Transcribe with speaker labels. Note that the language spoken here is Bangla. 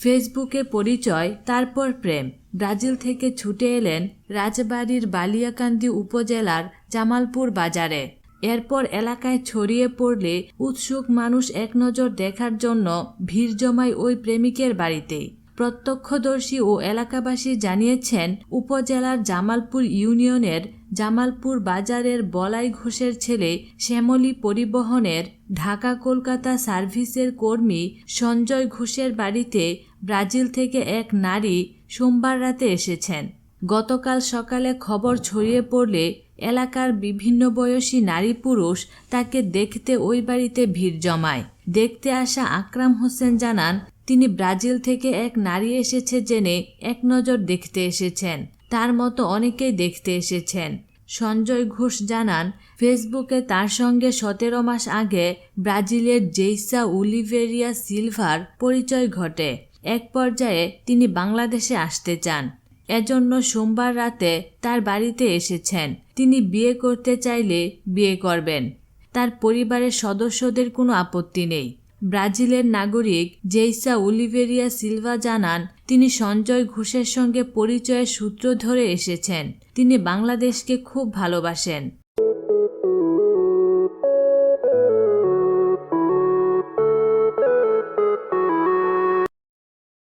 Speaker 1: ফেসবুকে পরিচয়, তারপর প্রেম। ব্রাজিল থেকে ছুটে এলেন রাজবাড়ির বালিয়াকান্দি উপজেলার জামালপুর বাজারে। এরপর এলাকায় ছড়িয়ে পড়লে উৎসুক মানুষ এক নজর দেখার জন্য ভিড় জমায় ওই প্রেমিকের বাড়িতে। প্রত্যক্ষদর্শী ও এলাকাবাসী জানিয়েছেন, উপজেলার জামালপুর ইউনিয়নের জামালপুর বাজারের বলাই ঘোষের ছেলে শ্যামলী পরিবহনের ঢাকা কলকাতা সার্ভিসের কর্মী সঞ্জয় ঘোষের বাড়িতে ব্রাজিল থেকে এক নারী সোমবার রাতে এসেছেন। গতকাল সকালে খবর ছড়িয়ে পড়লে এলাকার বিভিন্ন বয়সী নারী পুরুষ তাকে দেখতে ওই বাড়িতে ভিড় জমায়। দেখতে আসা আকরাম হোসেন জানান, তিনি ব্রাজিল থেকে এক নারী এসেছে জেনে এক নজর দেখতে এসেছেন। তার মতো অনেকেই দেখতে এসেছেন। সঞ্জয় ঘোষ জানান, ফেসবুকে তার সঙ্গে সতেরো মাস আগে ব্রাজিলের জেইসা উলিভেরিয়া সিলভার পরিচয় ঘটে। এক পর্যায়ে তিনি বাংলাদেশে আসতে চান। এজন্য সোমবার রাতে তার বাড়িতে এসেছেন। তিনি বিয়ে করতে চাইলে বিয়ে করবেন। তার পরিবারের সদস্যদের কোনো আপত্তি নেই। ব্রাজিলের নাগরিক জেইসা উলিভেরিয়া সিলভা জানান, তিনি সঞ্জয় ঘোষের সঙ্গে পরিচয়ের সূত্র ধরে এসেছেন। তিনি বাংলাদেশকে খুব ভালোবাসেন।